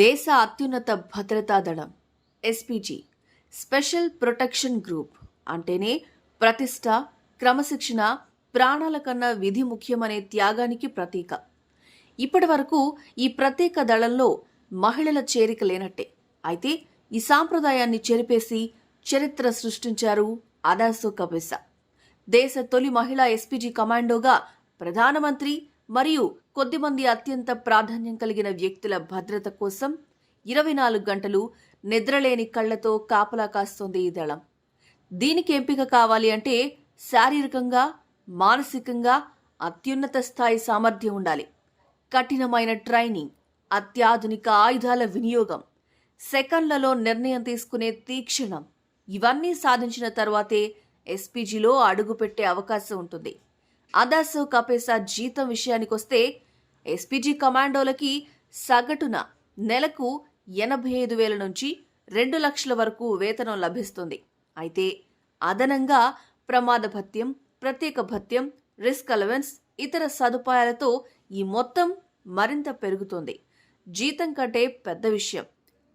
దేశ అత్యున్నత భద్రతా దళం ఎస్పీజీ స్పెషల్ ప్రొటెక్షన్ గ్రూప్ అంటేనే ప్రతిష్ట క్రమశిక్షణ ప్రాణాల కన్నా విధి ముఖ్యమనే త్యాగానికి ప్రతీక. ఇప్పటి వరకు ఈ ప్రత్యేక దళంలో మహిళల చేరిక లేనట్టే. అయితే ఈ సాంప్రదాయాన్ని చెరిపేసి చరిత్ర సృష్టించారు అదాసో కబెసా దేశ తొలి మహిళా ఎస్పీజీ కమాండోగా ప్రధానమంత్రి మరియు కొద్దిమంది అత్యంత ప్రాధాన్యం కలిగిన వ్యక్తుల భద్రత కోసం ఇరవై నాలుగు గంటలు నిద్రలేని కళ్ళతో కాపలా కాస్తోంది ఈ దళం. దీనికి ఎంపిక కావాలి అంటే శారీరకంగా మానసికంగా అత్యున్నత స్థాయి సామర్థ్యం ఉండాలి. కఠినమైన ట్రైనింగ్ అత్యాధునిక ఆయుధాల వినియోగం సెకండ్లలో నిర్ణయం తీసుకునే తీక్షణం ఇవన్నీ సాధించిన తర్వాతే ఎస్పీజీలో అడుగుపెట్టే అవకాశం ఉంటుంది. అదాసో కపేసా జీతం విషయానికొస్తే ఎస్పీజీ కమాండోలకి సగటున నెలకు ఎనభై ఐదు వేల నుంచి రెండు లక్షల వరకు వేతనం లభిస్తుంది. అయితే అదనంగా ప్రమాద భత్యం ప్రత్యేక భత్యం రిస్క్ అలవెన్స్ ఇతర సదుపాయాలతో ఈ మొత్తం మరింత పెరుగుతుంది. జీతం కంటే పెద్ద విషయం.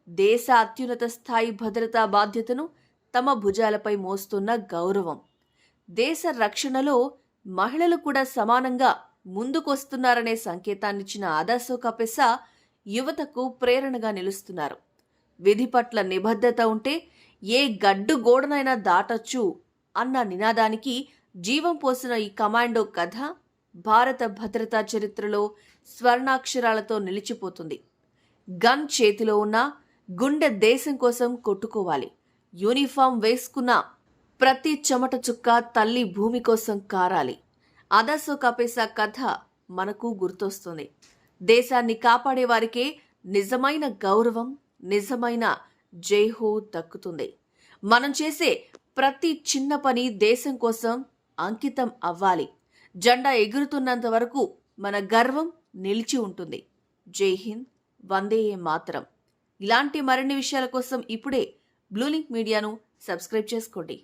దేశ అత్యున్నత స్థాయి భద్రతా బాధ్యతను తమ భుజాలపై మోస్తున్న గౌరవం. దేశ రక్షణలో మహిళలు కూడా సమానంగా ముందుకొస్తున్నారనే సంకేతాన్నిచ్చిన ఆదాసో కపెసా యువతకు ప్రేరణగా నిలుస్తున్నారు. విధి పట్ల నిబద్ధత ఉంటే ఏ గడ్డు గోడనైనా దాటొచ్చు అన్న నినాదానికి జీవం పోసిన ఈ కమాండో కథ భారత భద్రతా చరిత్రలో స్వర్ణాక్షరాలతో నిలిచిపోతుంది. గన్ చేతిలో ఉన్న గుండె దేశం కోసం కొట్టుకోవాలి. యూనిఫామ్ వేసుకున్న ప్రతి చెమట చుక్క తల్లి భూమి కోసం కారాలి. అదసో కపేసా కథ మనకు గుర్తొస్తుంది. దేశాన్ని కాపాడే వారికే నిజమైన గౌరవం నిజమైన జైహో దక్కుతుంది. మనం చేసే ప్రతి చిన్న పని దేశం కోసం అంకితం అవ్వాలి. జెండా ఎగురుతున్నంత వరకు మన గర్వం నిలిచి ఉంటుంది. జై హింద్ వందే మాత్రం. ఇలాంటి మరిన్ని విషయాల కోసం ఇప్పుడే బ్లూలింక్ మీడియాను సబ్స్క్రైబ్ చేసుకోండి.